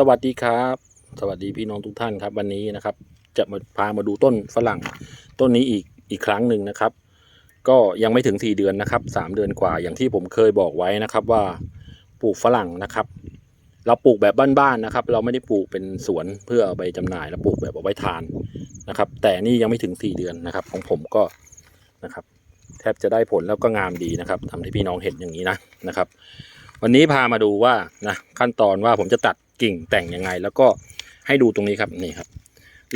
สวัสดีครับ สวัสดีพี่น้องทุกท่านครับ วันนี้นะครับ จะมาพามาดูต้นฝรั่ง ต้นนี้อีกอีกครั้งหนึ่งนะครับ ก็ยังไม่ถึง 4 เดือนนะครับ 3 เดือนกว่าอย่างที่ผมเคยบอกไว้นะครับว่าปลูกฝรั่งนะครับ เราปลูกแบบบ้านๆนะครับ เราไม่ได้ปลูกเป็นสวนเพื่อเอาไปจำหน่ายเราปลูกแบบเอาไว้ทานนะครับ แต่นี่ยังไม่ถึง 4 เดือนนะครับ ของผมก็นะครับ แทบจะได้ผลแล้วก็งามดีนะครับทำให้พี่น้องเห็นอย่างนี้นะนะครับ วันนี้พามาดูว่านะขั้นตอนว่าผมจะตัด กิ่งแต่งยังไง แล้วก็ให้ดูตรงนี้ครับนี่ครับ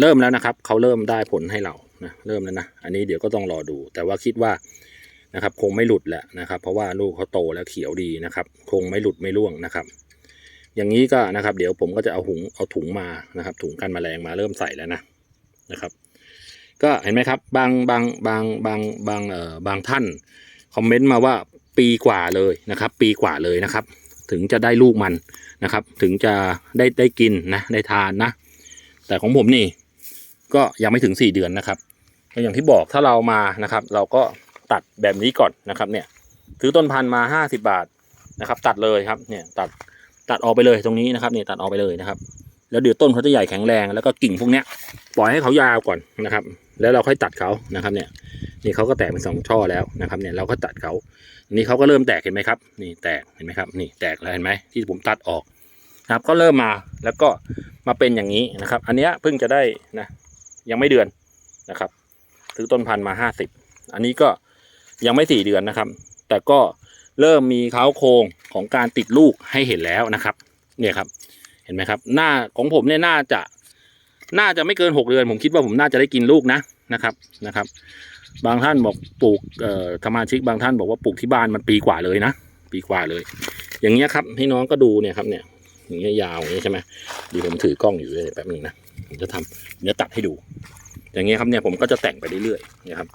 เริ่มแล้วนะครับเขาเริ่มได้ผลให้เรานะเริ่มแล้วนะอันนี้เดี๋ยวก็ต้องรอดู แต่ว่าคิดว่านะครับคงไม่หลุดแหละนะครับ เพราะว่าลูกเขาโตแล้วเขียวดีนะครับ คงไม่หลุดไม่ร่วงนะครับ อย่างนี้ก็นะครับ เดี๋ยวผมก็จะเอาหุงเอาถุงมานะครับ ถุงกันแมลงมาเริ่มใส่แล้วนะนะครับ ก็เห็นไหมครับ บางบางบางบางบางเอ่อบางท่านคอมเมนต์มาว่าปีกว่าเลยนะครับ ปีกว่าเลยนะครับ ถึงจะได้ลูกมันนะครับ ถึงจะได้ได้กินนะได้ทานนะ แต่ของผมนี่ก็ยังไม่ถึง 4 เดือนนะครับก็อย่างที่บอกถ้าเรามานะครับ เราก็ตัดแบบนี้ก่อนนะครับเนี่ยซื้อต้นพันธุ์มา 50 บาทนะครับ ตัดเลยครับเนี่ยตัดตัดออกไปเลยตรงนี้นะครับเนี่ยตัดออกไปเลยนะครับ แล้วเดี๋ยวต้นเขาจะใหญ่แข็งแรงแล้วก็กิ่งพวกเนี้ยปล่อยให้เขายาวก่อนนะครับ แล้วเราค่อยตัดเขานะครับเนี่ยนี่เขาก็แตกเป็นสองช่อแล้วนะครับเนี่ยเราก็ตัดเขานี่เขาก็เริ่มแตกเห็นไหมครับ นี่แตกเห็นไหมครับ นี่แตกแล้วเห็นไหมที่ผมตัดออกนะครับก็เริ่มมาแล้วก็มาเป็นอย่างนี้นะครับ อันนี้เพิ่งจะได้นะยังไม่เดือนนะครับซื้อต้นพันธุ์มาห้าสิบอันนี้ก็ยังไม่สี่เดือนนะครับ แต่ก็เริ่มมีเขาโครงของการติดลูกให้เห็นแล้วนะครับ เนี่ยครับ เห็นไหมครับ หน้าของผมเนี่ยน่าจะ น่าจะไม่เกินหกเดือน ผมคิดว่าผมน่าจะได้กินลูกนะนะครับนะครับ บางท่านบอกปลูกเอ่อสมาชิกบางท่านบอกว่าปลูกที่บ้านมันปีกว่าเลยนะ ปีกว่าเลย อย่างเงี้ยครับให้น้องก็ดูเนี่ยครับเนี่ยอย่างเงี้ยยาวอย่างเงี้ยใช่ไหมดีผมถือกล้องอยู่เลยแป๊บนึงนะผมจะทำเดี๋ยวตัดให้ดู อย่างเงี้ยครับเนี่ยผมก็จะแต่งไปเรื่อยๆนี่ยครับ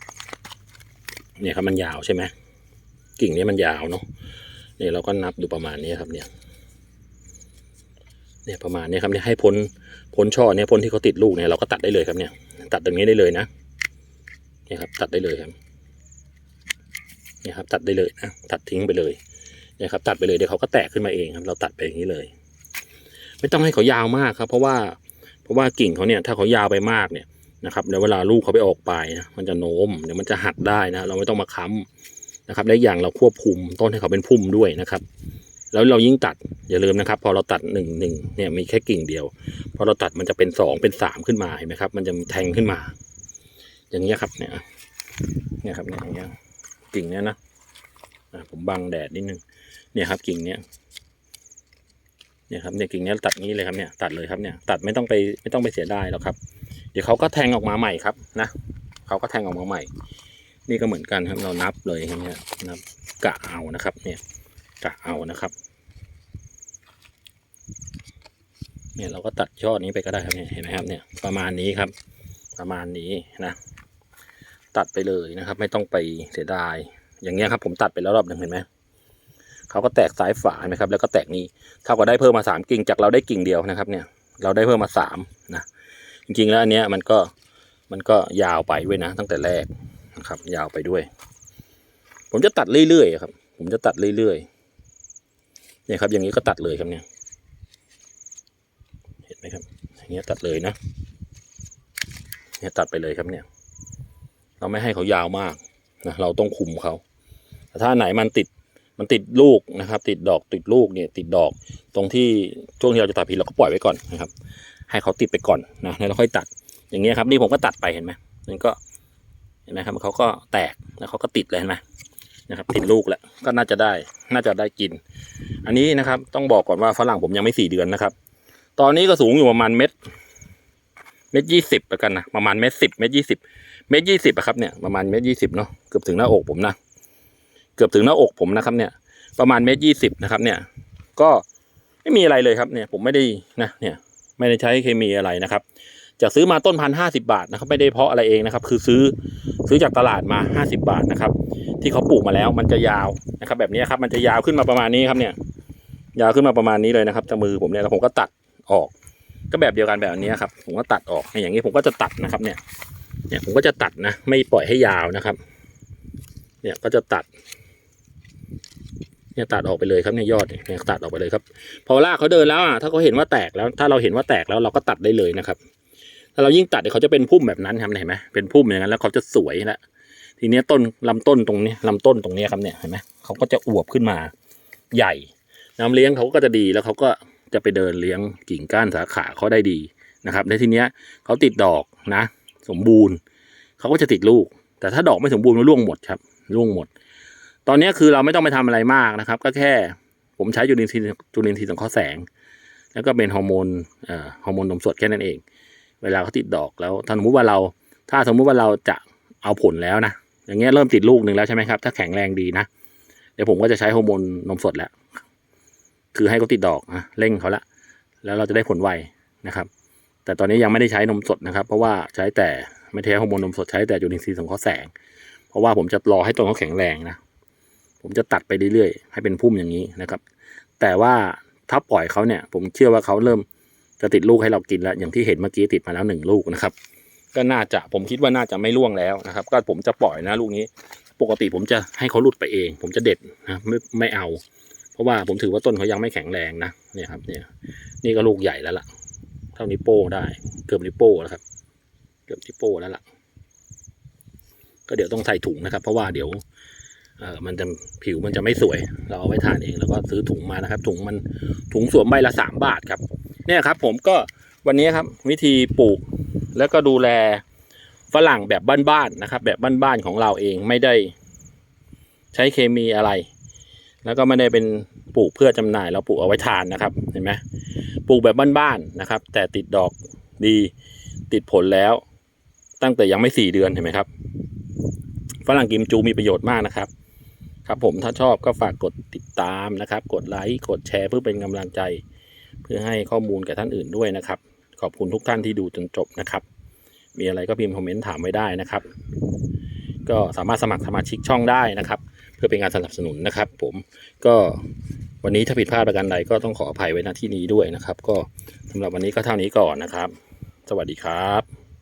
เนี่ยครับมันยาวใช่ไหมกิ่งนี้มันยาวเนาะเนี่ยเราก็นับดูประมาณนี้ครับเนี่ยเนี่ยประมาณนี้ครับเนี่ยให้พ้น พ้นช่อเนี่ยพ้นที่เขาติดลูกเนี่ยเราก็ตัดได้เลยครับเนี่ย ตัดตรงนี้ได้เลยนะเนี่ยครับ ตัดได้เลยครับเนี่ยครับตัดได้เลยนะตัดทิ้งไปเลยเนี่ยครับ ตัดไปเลยเดี๋ยวเขาก็แตกขึ้นมาเองครับ เราตัดไปอย่างนี้เลย ไม่ต้องให้เขายาวมากครับ เพราะว่าเพราะว่ากิ่งเขาเนี่ยถ้าเขายาวไปมากเนี่ยนะครับแล้วเวลาลูกเขาไปออกไปนะมันจะโน้มเดี๋ยวมันจะหักได้นะเราไม่ต้องมาค้ำนะครับและอีกอย่างเราควบคุมต้นให้เขาเป็นพุ่มด้วยนะครับ แล้วเรายิ่งตัดอย่าลืมนะครับ พอเราตัดหนึ่งหนึ่งเนี่ยมีแค่กิ่งเดียว พอเราตัดมันจะเป็นสองเป็นสามขึ้นมาเห็นไหมครับ มันจะแทงขึ้นมา อย่างเงี้ยครับเนี่ยเนี่ยครับเนี่ยอย่างเงี้ยกิ่งเนี้ยนะอะผมบังแดดนิดนึงเนี่ยครับ กิ่งเนี้ยเนี่ยครับเนี่ยกิ่งเนี้ยตัดงี้เลยครับเนี่ยตัดเลยครับเนี่ยตัดไม่ต้องไปไม่ต้องไปเสียดายหรอกครับ เดี๋ยวเขาก็แทงออกมาใหม่ครับนะเขาก็แทงออกมาใหม่ นี่ก็เหมือนกันครับเรานับเลยครับเนี่ยนับกะเอานะครับ เนี่ย กะเอานะครับเนี่ยเราก็ตัดยอดนี้ไปก็ได้ครับเนี่ยเห็นไหมครับเนี่ยประมาณนี้ครับ ประมาณนี้นะ ตัดไปเลยนะครับ ไม่ต้องไปเสียดาย อย่างเงี้ยครับ ผมตัดไปแล้วรอบหนึ่งเห็นไหมเขาก็แตกซ้ายฝาเห็นไหมครับ แล้วก็แตกนี้เท่ากับได้เพิ่มมาสามกิ่งจากเราได้กิ่งเดียวนะครับ เนี่ย เราได้เพิ่มมาสามนะจริงๆแล้วอันเนี้ยมันก็มันก็ยาวไปด้วยนะ ตั้งแต่แรกนะครับ ยาวไปด้วย ผมจะตัดเรื่อยๆครับ ผมจะตัดเรื่อยๆ เนี่ยครับ อย่างนี้ก็ตัดเลยครับเนี่ย เห็นไหมครับ อย่างเงี้ตัดเลยนะ เนี่ยตัดไปเลยครับเนี่ย เราไม่ให้เขายาวมากนะเราต้องคุมเขาแต่ถ้าไหนมันติดมันติดลูกนะครับ ติดดอกติดลูกเนี่ย ติดดอกตรงที่ช่วงที่เราจะตัดผิดเราก็ปล่อยไว้ก่อนนะครับ ให้เขาติดไปก่อนนะแล้วเราค่อยตัด อย่างเงี้ยครับ นี่ผมก็ตัดไปเห็นไหมมันก็เห็นไหมครับเขาก็แตกแล้วเขาก็ติดเลยเห็นไหม นะครับติดลูกแล้วก็น่าจะได้ น่าจะได้กิน อันนี้นะครับ ต้องบอกก่อนว่าฝรั่งผมยังไม่สี่เดือนนะครับ ตอนนี้ก็สูงอยู่ประมาณเม็ดเม็ดยี่สิบประกันนะประมาณเม็ดสิบเม็ดยี่สิบเม็ดยี่สิบอะครับเนี่ยประมาณเม็ดยี่สิบเนาะเกือบถึงหน้าอกผมนะเกือบถึงหน้าอกผมนะครับเนี่ย ประมาณเมตรยี่สิบนะครับ เนี่ย ก็ไม่มีอะไรเลยครับเนี่ย ผมไม่ได้นะ เนี่ย ไม่ได้ใช้เคมีอะไรนะครับ จะซื้อมาต้นพันห้าสิบาทนะครับไม่ได้เพาะอะไรเองนะครับ คือซื้อซื้อจากตลาดมาห้าสิบาทนะครับ ที่เขาปลูกมาแล้วมันจะยาวนะครับ แบบนี้ครับมันจะยาวขึ้นมาประมาณนี้ครับเนี่ย ยาวขึ้นมาประมาณนี้เลยนะครับจากมือผมเนี่ยแล้วผมก็ตัดออก ก็แบบเดียวกันแบบนี้ครับ ผมก็ตัดออกอย่างนี้ผมก็จะตัดนะครับ เนี่ย เนี่ยผมก็จะตัดนะ ไม่ปล่อยให้ยาวนะครับ เนี่ยก็จะตัดเนี่ยตัดออกไปเลยครับเนี่ยยอดเนี่ยตัดออกไปเลยครับ พอรากเขาเดินแล้วอะถ้าเขาเห็นว่าแตกแล้ว ถ้าเราเห็นว่าแตกแล้วเราก็ตัดได้เลยนะครับ ถ้าเรายิ่งตัดเนี่ยเขาจะเป็นพุ่มแบบนั้นครับเห็นไหมเป็นพุ่มอย่างนั้นแล้วเขาจะสวยละทีนี้ต้นลำต้นตรงนี้ลำต้นตรงนี้ครับเนี่ยเห็นไหมเขาก็จะอวบขึ้นมาใหญ่น้ำเลี้ยงเขาก็จะดีแล้วเขาก็จะไปเดินเลี้ยงกิ่งก้านสาขาเขาได้ดีนะครับในทีเนี้ยเขาติดดอกนะ สมบูรณ์เขาก็จะติดลูก แต่ถ้าดอกไม่สมบูรณ์มันร่วงหมดครับร่วงหมด ตอนนี้คือเราไม่ต้องไปทำอะไรมากนะครับ ก็แค่ผมใช้จุลินทรีย์จุลินทรีย์สังเคราะห์แสง แล้วก็เป็นฮอร์โมนฮอร์โมนนมสดแค่นั้นเอง เวลาเขาติดดอกแล้วถ้าสมมติว่าเรา ถ้าสมมุติว่าเราจะเอาผลแล้วนะอย่างเงี้ยเริ่มติดลูกหนึ่งแล้วใช่ไหมครับ ถ้าแข็งแรงดีนะ เดี๋ยวผมก็จะใช้ฮอร์โมนนมสดแล้ว คือให้เขาติดดอกนะเร่งเขาละ แล้วเราจะได้ผลไวนะครับ แต่ตอนนี้ยังไม่ได้ใช้นมสดนะครับ เพราะว่าใช้แต่ไม่ใช้ฮอร์โมนนมสดใช้แต่จุลินทรีย์สังเคราะห์แสง เพราะว่าผมจะรอให้ต้นเขาแข็งแรงนะ ผมจะตัดไปเรื่อยๆให้เป็นพุ่มอย่างนี้นะครับ แต่ว่าถ้าปล่อยเขาเนี่ย ผมเชื่อว่าเขาเริ่ม จะติดลูกให้เรากินแล้ว อย่างที่เห็นเมื่อกี้ติดมาแล้วหนึ่งลูกนะครับ ก็น่าจะผมคิดว่าน่าจะไม่ร่วงแล้วนะครับ ก็ผมจะปล่อยนะลูกนี้ ปกติผมจะให้เขาหลุดไปเอง ผมจะเด็ดนะไม่ไม่เอา เพราะว่าผมถือว่าต้นเขายังไม่แข็งแรงนะเนี่ยครับ เนี่ย นี่ก็ลูกใหญ่แล้วล่ะ เท่านิ้โป้ได้เกือบนิ้โป้แล้วครับ เกือบนิ้โป้แล้วล่ะ ก็เดี๋ยวต้องใส่ถุงนะครับ เพราะว่าเดี๋ยวเอ่อมันจะผิวมันจะไม่สวย เราเอาไว้ทานเองแล้วก็ซื้อถุงมานะครับ ถุงมันถุงสวมใบละสามบาทครับ เนี่ยครับ ผมก็วันนี้ครับวิธีปลูกแล้วก็ดูแลฝรั่งแบบบ้านๆนะครับ แบบบ้านๆของเราเองไม่ได้ใช้เคมีอะไร แล้วก็ไม่ได้เป็นปลูกเพื่อจำหน่ายเราปลูกเอาไว้ทานนะครับเห็นไหมปลูกแบบบ้านๆนะครับ แต่ติดดอกดีติดผลแล้ว ตั้งแต่ยังไม่สี่เดือนเห็นไหมครับฝรั่งกิมจูมีประโยชน์มากนะครับ ครับผมถ้าชอบก็ฝากกดติดตามนะครับ กดไลค์กดแชร์เพื่อเป็นกำลังใจ เพื่อให้ข้อมูลกับท่านอื่นด้วยนะครับ ขอบคุณทุกท่านที่ดูจนจบนะครับ มีอะไรก็พิมพ์คอมเมนต์ถามไว้ได้นะครับ ก็สามารถสมัครสมาชิกช่องได้นะครับ เพื่อเป็นการสนับสนุนนะครับ ผมก็วันนี้ถ้าผิดพลาดประการใดก็ต้องขออภัยไว้ณที่นี้ด้วยนะครับ ก็สำหรับวันนี้ก็เท่านี้ก่อนนะครับ สวัสดีครับ